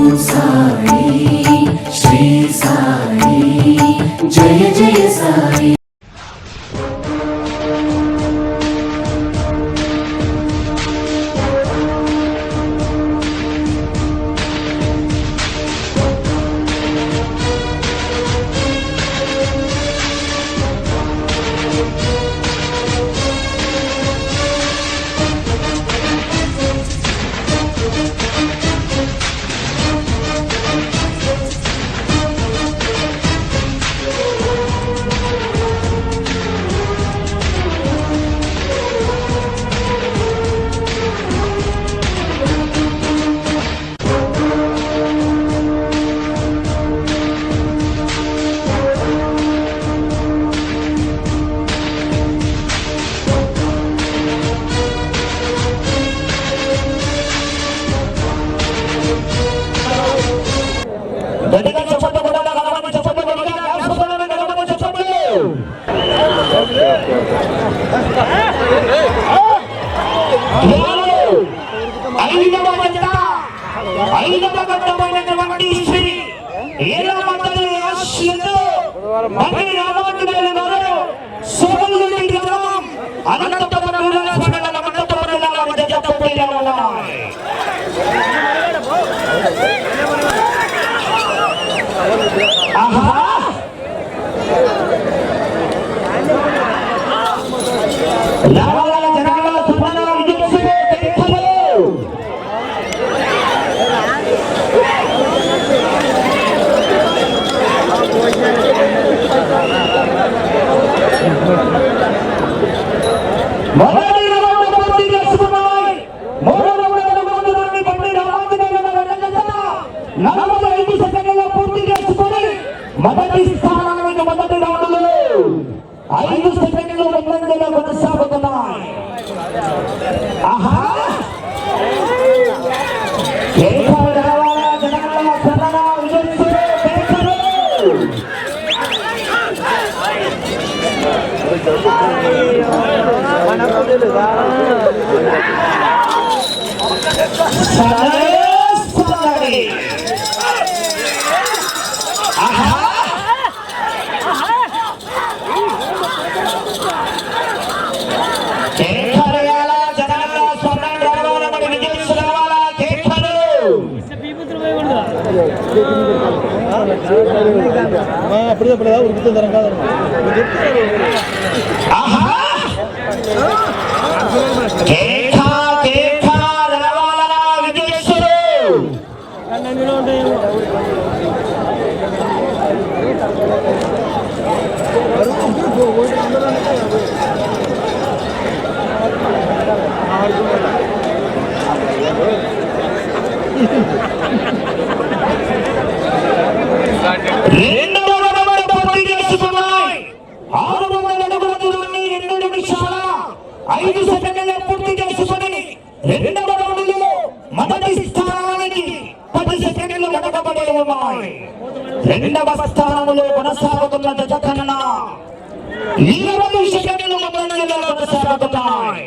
Mount మంది రామాంజనేయులు గారు సోమలూరి గ్రామం అనంతపురం జిల్లా మండలం అనంతపురం జిల్లా మధ్య జత పోటీలో ఉన్నాయి ఆహా రావాల జనాల సుమన విజయసులు తెలుసలు మొదటి రౌండ్ పూర్తి చేసుకున్నాయి మూడో రౌండ్ రౌండ్ బండి రామాంజనేయుల వెళ్ళగల నలభై ఐదు సెకండ్లలో పూర్తి చేసుకొని మొదటి స్థానానికి మొదటి రౌండ్లో ఐదు సెకండ్లు ముందంజలో కొనసాగుతున్నాయి. ఆహా! కేశవ அப்படிதான் அப்படிதான் ஒரு குத்து தரங்கா தரணும் రెండవ రౌండ్ పూర్తి చేసుకున్నాయి. ఆరు వందల అడుగుల దూరాన్ని రెండు నిమిషాల ఐదు సెకండ్లలో పూర్తి చేసుకొని రెండవ రౌండ్లో మొదటి స్థానానికి పది సెకండ్లు వెనకబడి ఉన్నాయి రెండవ స్థానంలో కొనసాగుతున్న జత కన్నా ఇరవై సెకండ్లు ముందంజలో కొనసాగుతున్నాయి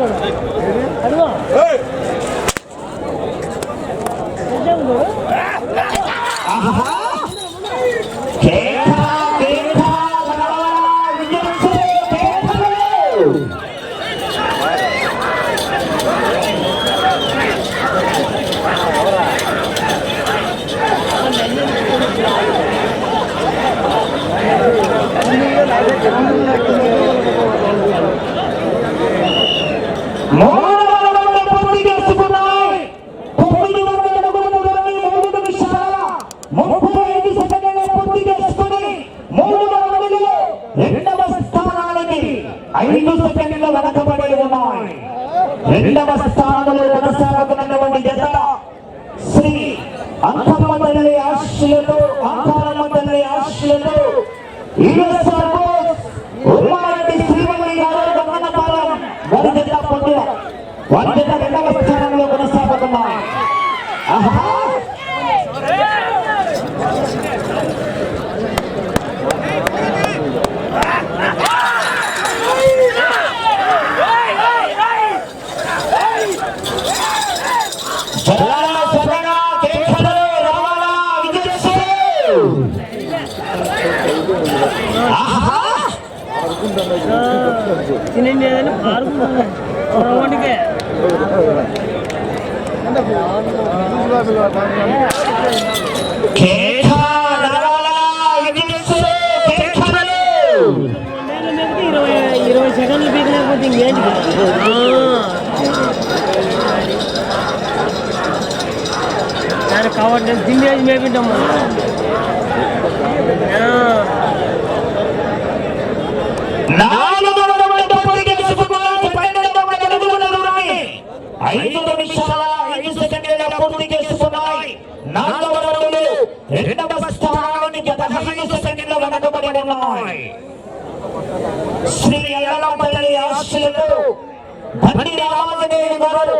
నిజం కూడా అదిగో నిజం కూడా ఆహా కేక కేక రావాల విజయసులు కేకలు మూడవ రౌండ్ పూర్తి చేసుకున్నాయి తొమ్మిది వందల అడుగుల దూరాన్ని మూడు నిమిషాల ముప్పై ఐదు సెకండ్ల వెనకబడి ఉన్నాయి రెండవ స్థానంలో కొనసాగుతున్నటువంటి జత శ్రీ అంకమ్మ తల్లి ఆశలతో అంకారమ్మ తల్లి ఆశలతో యుఎస్ఆర్ బోస్ ఉమ్మారెడ్డి శ్రీమణి గారు గమనపాలెం వారి జత పొందిన వారి జత రెండవ స్థానంలో కొనసాగుతున్నాయి ఆహా జలాల సరణ కేఖలు రావాల విజయశ్రీ ఆహా తినండి ఏదైనా పారుకుంటున్నాను వంటికే కేఖ రావాల విజయశ్రీ కేఖలు నేను మేపితే ఇరవై ఇరవై సెకండ్లు పీకలేకపోతే ఇంకేంటి దానికి కావాలి తిండి మేపింటాం శ్రీ అయ్యలపల్లి ఆశలతో బండి రామాంజనేయ గారు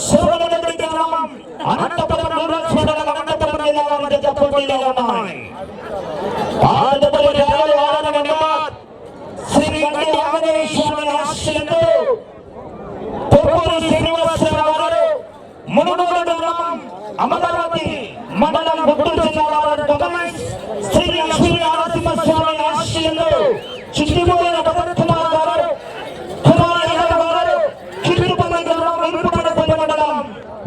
సోమరెడ్డి గ్రామం అనంతపురం రూరల్ అనంతపురం జిల్లా వారి జత ఉన్నాయి ఆడపల్లి రాయలు ఆడన శ్రీ గండి తొప్పూరు శ్రీనివాసరావు గారు మునుగోడు గ్రామం అమరావతి మండలం గుంటూరు జిల్లా శ్రీ లక్ష్మీ నరసింహస్వామి భరత్కుమార్ గారు కుమార్ యాదవ్ గారు కిట్టుపల్లి గ్రామం ఇంపుటపల్లి మండలం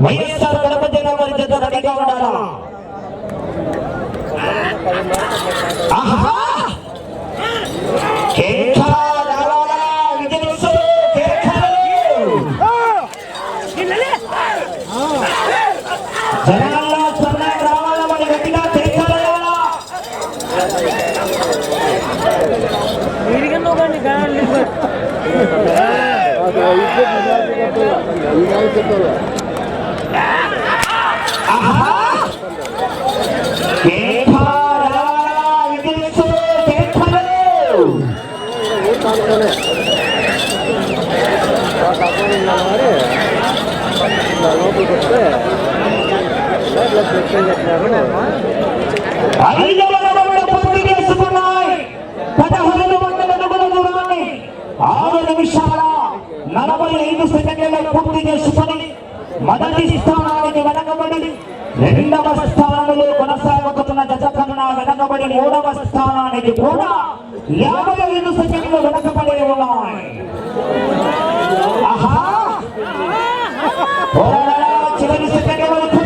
వైఎస్ఆర్ కడప జిల్లా వారి జత రెడీగా ఉండాలా ఆహా నలభై ఐదు సెకండ్లలో పూర్తి చేసుకొని మొదటి స్థానానికి వెనకబడి రెండవ స్థానంలో కొనసాగుతున్న జత వెనకబడి మూడవ స్థానానికి కూడా యాభై ఐదు సెకండ్లు వెనకబడి ఉన్నాయి. చివరి సెకండ్ వరకు.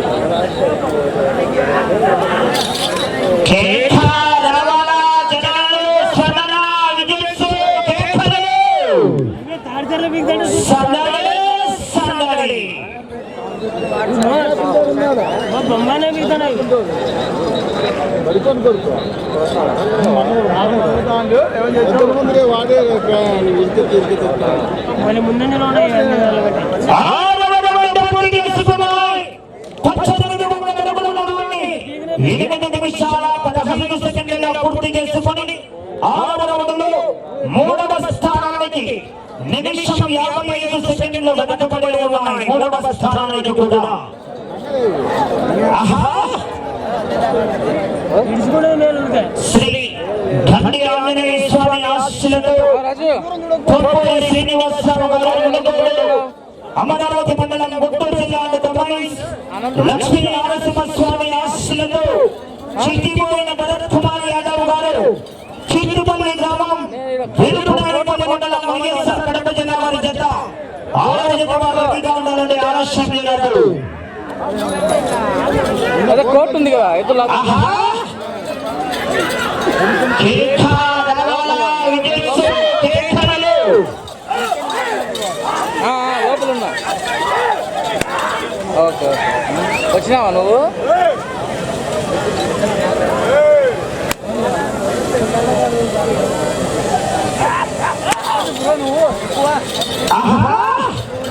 ఇంకా కేక రావాలా జనాలు వాడే తిరిగి మళ్ళీ ముందంజలో ఉన్నాయి ఇవన్నీ నిలబెట్టి. ఆరవ రౌండ్ పూర్తి చేసుకున్నాయి. పచ్చదనం ఉన్న గడువుల నడుమని ఎనిమిది నిమిషాల పదహైదు సెకండ్లలో పూర్తి చేసుకొని ఆరవ రౌండ్లో మూడవ స్థానానికి నిమిషం యాభై ఐదు సెకండ్లు వెనకబడి ఉన్నాయి మూడవ స్థానానికి కూడా. శ్రీ ఆంజనేయ స్వామి ఆశీస్సులతో శ్రీనివాసరావు గారు అమరావతి మండలం గుంటూరు జిల్లా లక్ష్మీ నరసింహస్వామి ఆశీస్సులతో చిట్టిపోయిన భరత్ కుమార్ యాదవ్ గారు చిట్టుపల్లి గ్రామం వెలుపునాయపల్లి మండలం వైఎస్ఆర్ కడప జిల్లా వారి జత ఆరు జత వారు రెడీగా ఉండాలండి గారు అదే కోర్టు ఉంది కదా లోపల ఉన్నా. ఓకే. వచ్చినావా నువ్వు? ఆహా!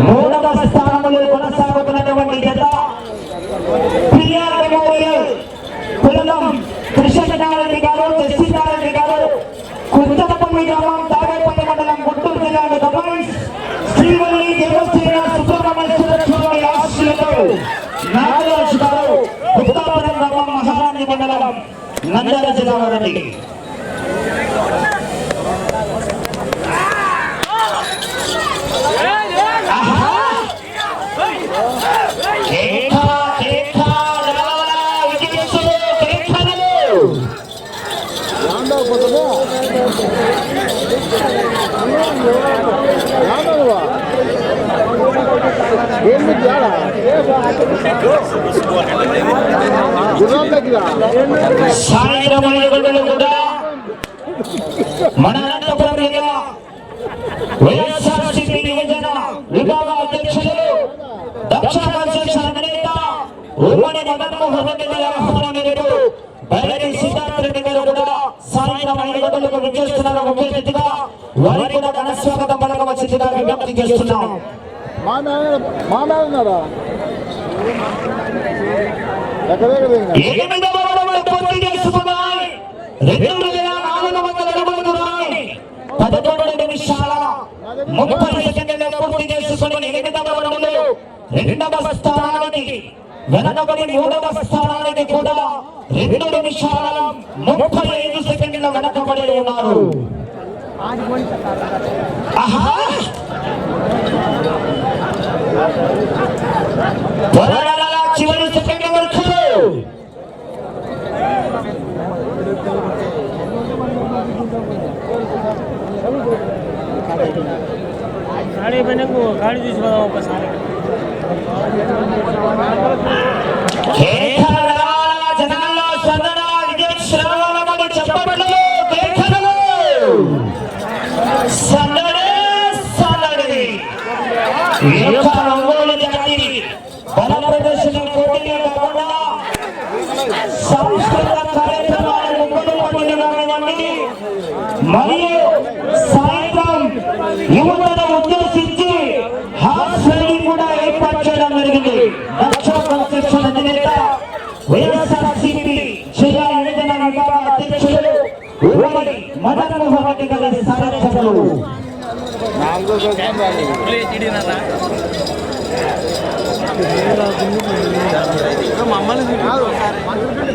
మూడవ స్థానంలో కొనసాగుతున్నటువంటి జత. పిఆర్ మెమోరియల్ కులం కృష్ణనారాయణ గారు జస్టినారాయణ గారు కుంతలపల్లి గ్రామం తాడేపల్లి మండలం గుంటూరు జిల్లాలో దబాయిస్ శ్రీవల్లి దేవసేన సుబ్రహ్మణ్యేశ్వర స్వామి నాగరాజు గారు గ్రామం మహారాణి మండలం నంద్యాల జిల్లా వారండి సాయంత్రం కూడా మన అనంతపురం జిల్లా వైఎస్ఆర్సీపీ నియోజన విభాగ అధ్యక్షులు దక్షిణ కాన్స్టిట్యూషన్ అధినేత ఉమ్మడి మదన్మోహన్ రెడ్డి గారి ఆహ్వానం మేరకు బయలుదేరి సిద్ధార్థ రెడ్డి గారు కూడా సాయంత్రం ఐదు గంటలకు విచ్చేస్తున్నారు ముఖ్య అతిథిగా వారికి కూడా విజ్ఞప్తి చేస్తున్నాం. మా మేన మా మేన ఉన్నారా? ఎక్కడెక్కడ రెండు వేల నాలుగు వందల పదకొండు నిమిషాల ముప్పై పూర్తి చేసుకుని ఎనిమిదవ రౌండ్లో రెండవ స్థానానికి వెనకబడి మూడవ స్థానానికి కూడా రెండు నిమిషాల ముప్పై ఐదు సెకండ్ల వెనకబడి ఉన్నారు. ఆహా త్వరగా చివరి సెకండ్ వరకు గాడి పైనకు గాడి తీసుకుపోదాం ఒకసారి ఈ జాతి బల ప్రదర్శన పోటీలు కాకుండా సాంస్కృతిక కార్యక్రమాలు ముగ్గురు కానివ్వండి మరియు సాయంత్రం యువతను ఉద్దేశించి కూడా ఏర్పాటు చేయడం జరిగింది. దక్షిణ కన్స్ట్రక్షన్ అధినేత వైఎస్ఆర్సీపీ జిల్లా యువజన విభాగ అధ్యక్షులు మదన్ మోహన్ రెడ్డి గారి సారథ్యంలో మమ్మల్ని గజం రాలేదు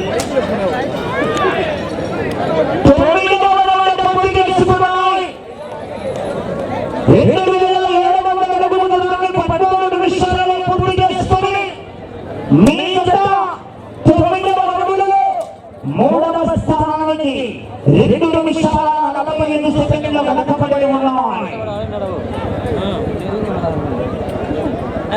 తొమ్మిదవ రౌండ్ పూర్తి చేసుకున్నాయి. రెండు వేల ఏడు వందల అడుగుల దూరాన్ని పద్నాలుగు నిమిషాలలో పూర్తి చేసుకొని మిగతా తొమ్మిదవ అడుగులలో మూడవ స్థానానికి రెండు నిమిషాల నలభై ఐదు సెకండ్ల వెనకబడి ఉన్నాయి ఆయన చూడాను కొంచెం పోతుంది నాలుగులో పోతుంది ఆహా! కేకల జనాల్లో స్మరణ విధిస్తున్న కేకలు. ఆ, ఆ,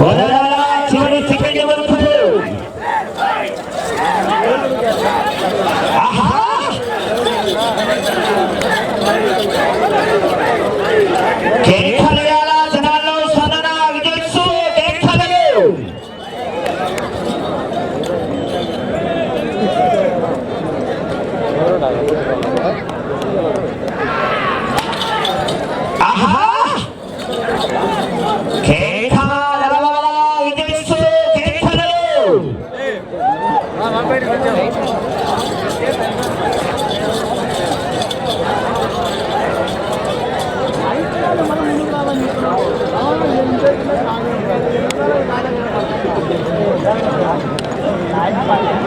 చివరి సెకండ్ వరకు ఆహా కేకలేయాల జనాల్లో సదన విజయస్సు కేకలు ఆహా కేకల విజయస్సు కేకలు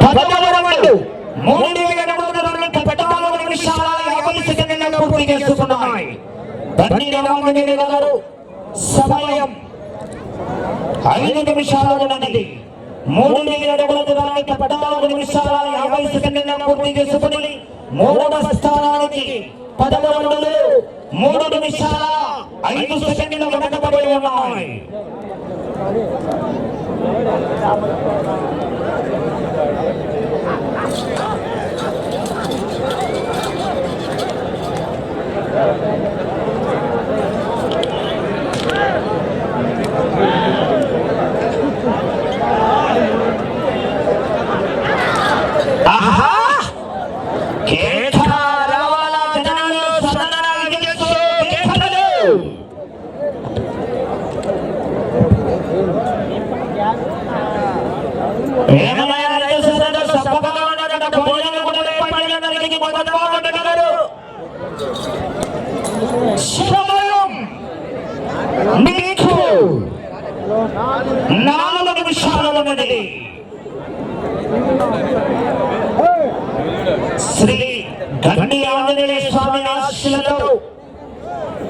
పదమూడు రౌండ్లు మూడు వేల మూడు రౌండ్లు పద్నాలుగు నిమిషాల యాభై సెకండ్ల పూర్తి చేసుకున్నాయి పన్నెండు గారు సమయం ఐదు నిమిషాలు ఉన్నది. మూడు వేల అడుగుల దూరానికి పద్నాలుగు నిమిషాల యాభై సెకండ్ల పూర్తి చేసుకుని మూడవ స్థానానికి మూడు నిమిషాల ఐదు సెకండ్ల వెనకబడి ఉన్నాయి కేక రావాల జనాలు సదన విజయస్సు కేకలు ఏమయ్య రైతుసరద సభగా ఉన్నట భోజనం కూడా లేపడిన నరికి మొదలుగారు సమయం నీకు నాలుగు నిమిషాలు ఉన్నది శ్రీ గండి ఆంజనేయ స్వామి ఆశీలతో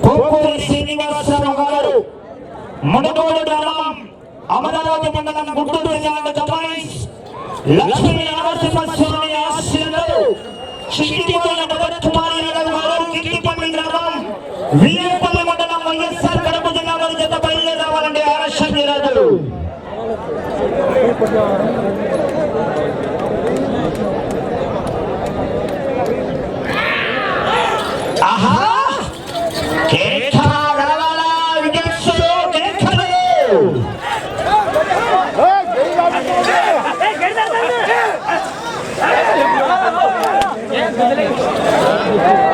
కోకూరి శ్రీనివాసరావు గారు మునగోడు గ్రామం అమరావతి మండలం గుంటూరు జిల్లా జపాయిస్ లక్ష్మీ నరసింహస్వామి ఆశీలతో చిట్టిపోయిన భగవత్కుమారి యాదవ్ గారు కిట్టిపల్లి గ్రామం వీరపల్లి మండలం వైఎస్ఆర్ కడప జిల్లా వారి జత బయలుదేరి రావాలండి ఆలస్యం రాజు ఆహా! సమయం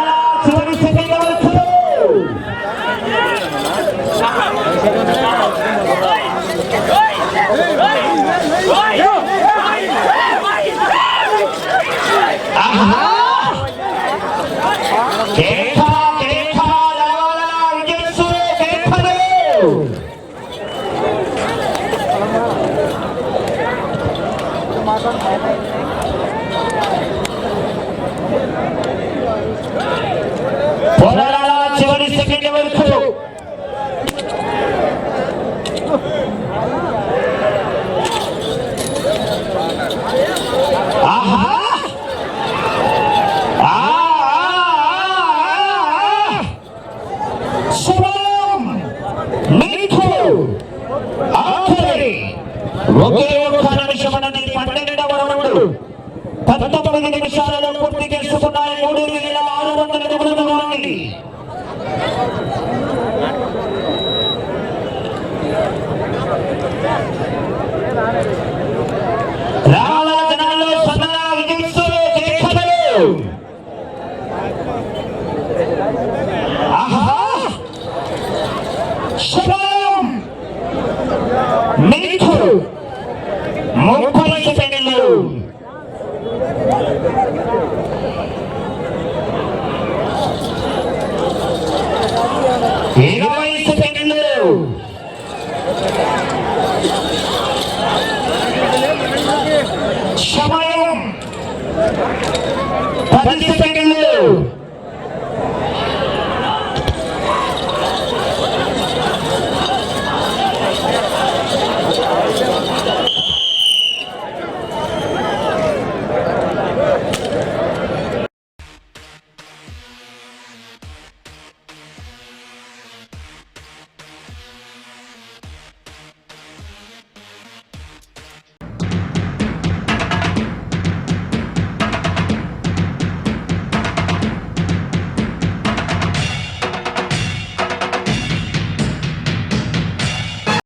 개파 개파 라라라라 이겼어 개파들 పూర్తి చేసుకున్నాయి పది సెకండ్లు.